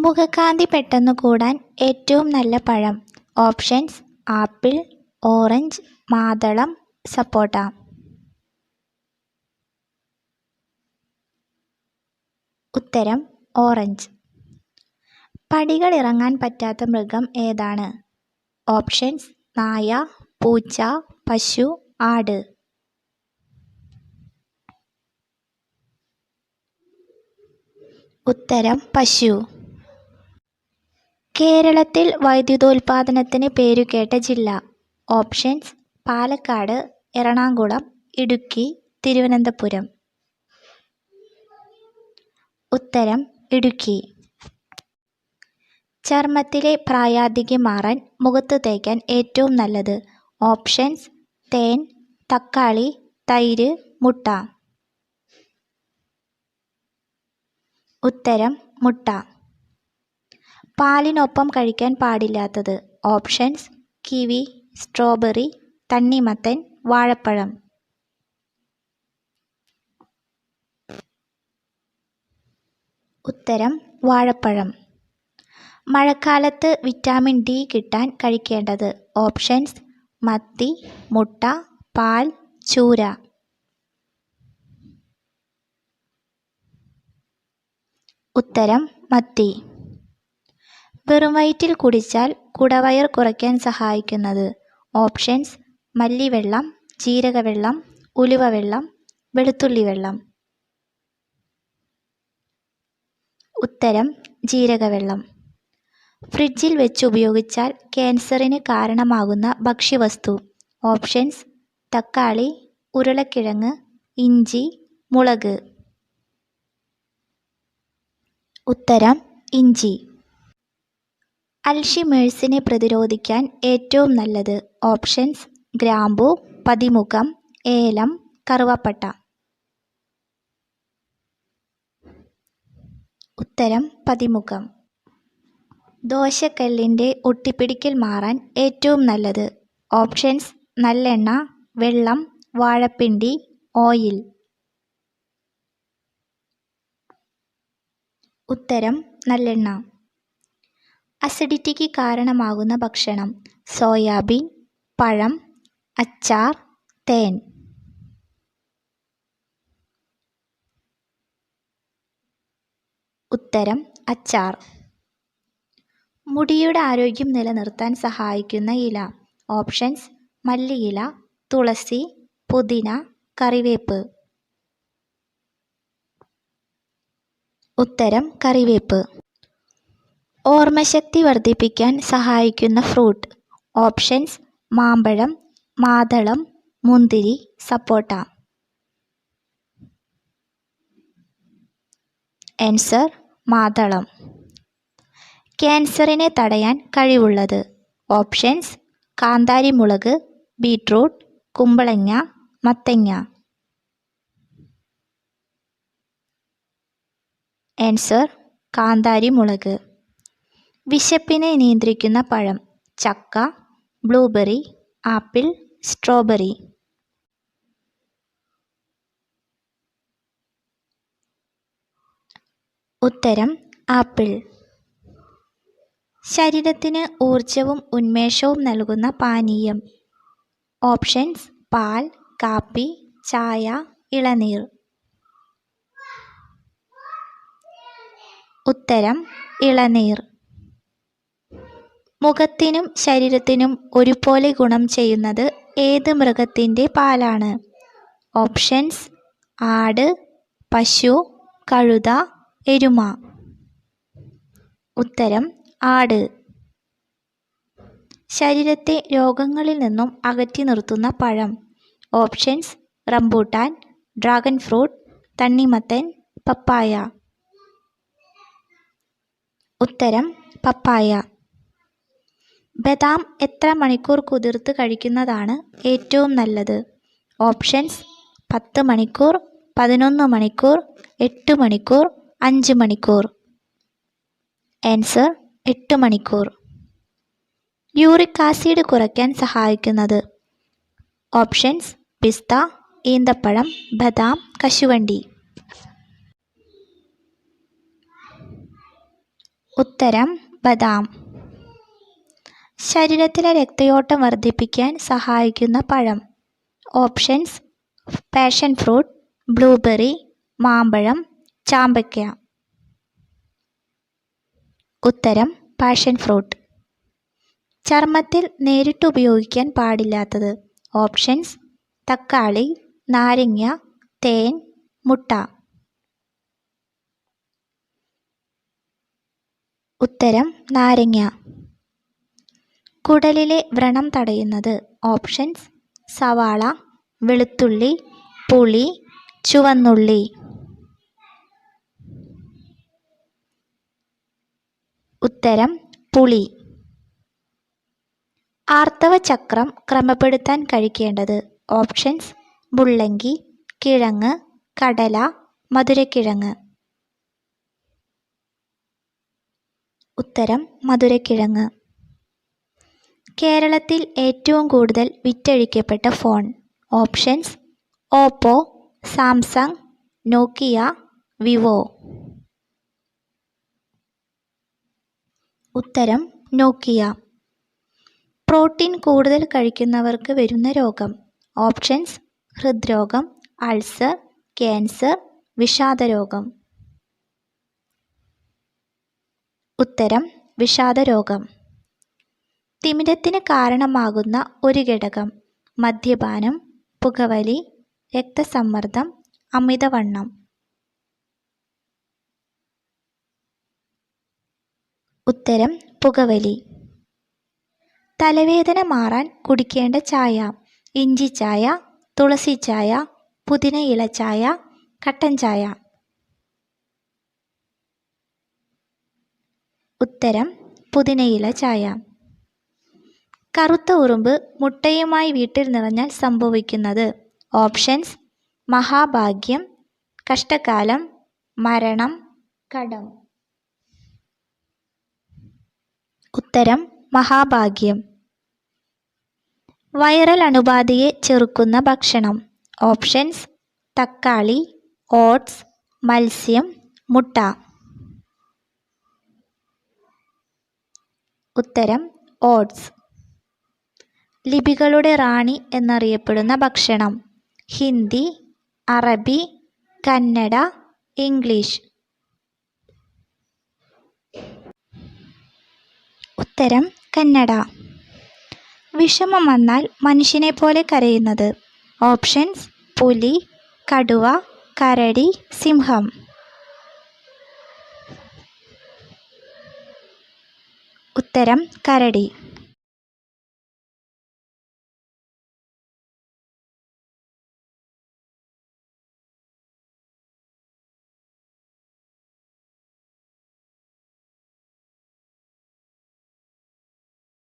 മുഖകാന്തി പെട്ടെന്ന് കൂടാൻ ഏറ്റവും നല്ല പഴം. ഓപ്ഷൻസ് ആപ്പിൾ ഓറഞ്ച് മാതളം സപ്പോട്ട. ഉത്തരം ഓറഞ്ച്. പടികൾ ഇറങ്ങാൻ പറ്റാത്ത മൃഗം ഏതാണ്? ഓപ്ഷൻസ് നായ പൂച്ച പശു ആട്. ഉത്തരം പശു. കേരളത്തിൽ വൈദ്യുതോൽപാദനത്തിന് പേരുകേട്ട ജില്ല. ഓപ്ഷൻസ് പാലക്കാട് എറണാകുളം ഇടുക്കി തിരുവനന്തപുരം. ഉത്തരം ഇടുക്കി. ചർമ്മത്തിലെ പ്രായാധിക്യം മാറാൻ മുഖത്ത് തേക്കാൻ ഏറ്റവും നല്ലത് ഓപ്ഷൻസ് തേൻ തക്കാളി തൈര് മുട്ട. ഉത്തരം മുട്ട. പാലിനൊപ്പം കഴിക്കാൻ പാടില്ലാത്തത്. ഓപ്ഷൻസ് കിവി സ്ട്രോബെറി തണ്ണിമത്തൻ വാഴപ്പഴം. ഉത്തരം വാഴപ്പഴം. മഴക്കാലത്ത് വിറ്റാമിൻ ഡി കിട്ടാൻ കഴിക്കേണ്ടത്. ഓപ്ഷൻസ് മത്തി മുട്ട പാൽ ചൂര. ഉത്തരം മത്തി. വെറും വയറ്റിൽ കുടിച്ചാൽ കുടവയർ കുറയ്ക്കാൻ സഹായിക്കുന്നത്. ഓപ്ഷൻസ് മല്ലിവെള്ളം ജീരകവെള്ളം ഉലുവ വെള്ളം വെളുത്തുള്ളി വെള്ളം ഉത്തരം ജീരകവെള്ളം. ഫ്രിഡ്ജിൽ വെച്ച് ഉപയോഗിച്ചാൽ ക്യാൻസറിന് കാരണമാകുന്ന ഭക്ഷ്യവസ്തു. ഓപ്ഷൻസ് തക്കാളി ഉരുളക്കിഴങ്ങ് ഇഞ്ചി മുളക്. ഉത്തരം ഇഞ്ചി. അൽഷിമേഴ്സിനെ പ്രതിരോധിക്കാൻ ഏറ്റവും നല്ലത് ഓപ്ഷൻസ് ഗ്രാമ്പു പതിമുഖം ഏലം കറുവപ്പട്ട. ഉത്തരം പതിമുഖം. ദോശക്കല്ലിന്റെ ഒട്ടിപ്പിടിക്കൽ മാറാൻ ഏറ്റവും നല്ലത് ഓപ്ഷൻസ് നല്ലെണ്ണ വെള്ളം വാഴപ്പിണ്ടി ഓയിൽ. ഉത്തരം നല്ലെണ്ണ. അസിഡിറ്റിക്ക് കാരണമാകുന്ന ഭക്ഷണം സോയാബീൻ പഴം അച്ചാർ തേൻ. ഉത്തരം അച്ചാർ. മുടിയുടെ ആരോഗ്യം നിലനിർത്താൻ സഹായിക്കുന്ന ഇല. ഓപ്ഷൻസ് മല്ലിയില തുളസി പുതിന കറിവേപ്പ്. ഉത്തരം കറിവേപ്പ്. ഓർമ്മശക്തി വർദ്ധിപ്പിക്കാൻ സഹായിക്കുന്ന ഫ്രൂട്ട്. ഓപ്ഷൻസ് മാമ്പഴം മാതളം മുന്തിരി സപ്പോട്ട. ആൻസർ മാതളം. ക്യാൻസറിനെ തടയാൻ കഴിവുള്ളത്. ഓപ്ഷൻസ് കാന്താരിമുളക് ബീട്രൂട്ട് കുമ്പളങ്ങ മത്തങ്ങ. ആൻസർ കാന്താരിമുളക്. വിശപ്പിനെ നിയന്ത്രിക്കുന്ന പഴം ചക്ക ബ്ലൂബെറി ആപ്പിൾ സ്ട്രോബെറി. ഉത്തരം ആപ്പിൾ. ശരീരത്തിന് ഊർജവും ഉന്മേഷവും നൽകുന്ന പാനീയം. ഓപ്ഷൻസ് പാൽ കാപ്പി ചായ ഇളനീർ. ഉത്തരം ഇളനീർ. മുഖത്തിനും ശരീരത്തിനും ഒരുപോലെ ഗുണം ചെയ്യുന്നത് ഏത് മൃഗത്തിന്റെ പാലാണ്? ഓപ്ഷൻസ് ആട് പശു കഴുത എരുമ. ഉത്തരം ആട്. ശരീരത്തെ രോഗങ്ങളിൽ നിന്നും അകറ്റി നിർത്തുന്ന പഴം. ഓപ്ഷൻസ് റംബൂട്ടാൻ ഡ്രാഗൺ ഫ്രൂട്ട് തണ്ണിമത്തൻ പപ്പായ. ഉത്തരം പപ്പായ. ബദാം എത്ര മണിക്കൂർ കുതിർത്ത് കഴിക്കുന്നതാണ് ഏറ്റവും നല്ലത്? ഓപ്ഷൻസ് പത്ത് മണിക്കൂർ പതിനൊന്ന് മണിക്കൂർ എട്ട് മണിക്കൂർ അഞ്ച് മണിക്കൂർ. ആൻസർ എട്ട് മണിക്കൂർ. യൂറിക് ആസിഡ് കുറയ്ക്കാൻ സഹായിക്കുന്നത്? ഓപ്ഷൻസ് പിസ്ത ഈന്തപ്പഴം ബദാം കശുവണ്ടി. ഉത്തരം ബദാം. ശരീരത്തിലെ രക്തയോട്ടം വർദ്ധിപ്പിക്കാൻ സഹായിക്കുന്ന പഴം. ഓപ്ഷൻസ് പാഷൻ ഫ്രൂട്ട് ബ്ലൂബെറി മാമ്പഴം ചാമ്പയ്ക്ക. ഉത്തരം പാഷൻ ഫ്രൂട്ട്. ചർമ്മത്തിൽ നേരിട്ട് ഉപയോഗിക്കാൻ പാടില്ലാത്തത്. ഓപ്ഷൻസ് തക്കാളി നാരങ്ങ തേൻ മുട്ട. ഉത്തരം നാരങ്ങ. കുടലിലെ വ്രണം തടയുന്നത് ഓപ്ഷൻസ് സവാള വെളുത്തുള്ളി പുളി ചുവന്നുള്ളി. ഉത്തരം പുളി. ആർത്തവ ചക്രം ക്രമപ്പെടുത്താൻ കഴിക്കേണ്ടത് ഓപ്ഷൻസ് മുള്ളങ്കി കിഴങ്ങ് കടല മധുരക്കിഴങ്ങ്. ഉത്തരം മധുരക്കിഴങ്ങ്. കേരളത്തിൽ ഏറ്റവും കൂടുതൽ വിറ്റഴിക്കപ്പെട്ട phone options Oppo Samsung Nokia Vivo. ഉത്തരം നോക്കിയ. പ്രോട്ടീൻ കൂടുതൽ കഴിക്കുന്നവർക്ക് വരുന്ന രോഗം ഓപ്ഷൻസ് ഹൃദ്രോഗം അൾസർ ക്യാൻസർ വിഷാദരോഗം. ഉത്തരം വിഷാദരോഗം. തിമിരത്തിന് കാരണമാകുന്ന ഒരു ഘടകം. മദ്യപാനം പുകവലി രക്തസമ്മർദ്ദം അമിതവണ്ണം. ഉത്തരം പുകവലി. തലവേദന മാറാൻ കുടിക്കേണ്ട ചായ. ഇഞ്ചി ചായ തുളസി ചായ പുതിന ഇല ചായ കട്ടൻ ചായ. ഉത്തരം പുതിനയില ചായ. കറുത്ത ഉറുമ്പ് മുട്ടയുമായി വീട്ടിൽ നിറഞ്ഞാൽ സംഭവിക്കുന്നത്. ഓപ്ഷൻസ് മഹാഭാഗ്യം കഷ്ടകാലം മരണം കടം. ഉത്തരം മഹാഭാഗ്യം. വൈറൽ അണുബാധയെ ചെറുക്കുന്ന ഭക്ഷണം. ഓപ്ഷൻസ് തക്കാളി ഓട്സ് മത്സ്യം മുട്ട. ഉത്തരം ഓട്സ്. ലിപികളുടെ റാണി എന്നറിയപ്പെടുന്ന ഭക്ഷണം. ഹിന്ദി അറബി കന്നഡ ഇംഗ്ലീഷ്. ഉത്തരം കന്നഡ. വിഷമം വന്നാൽ മനുഷ്യനെ പോലെ കരയുന്നത്. ഓപ്ഷൻസ് പുലി കടുവ കരടി സിംഹം. ഉത്തരം കരടി.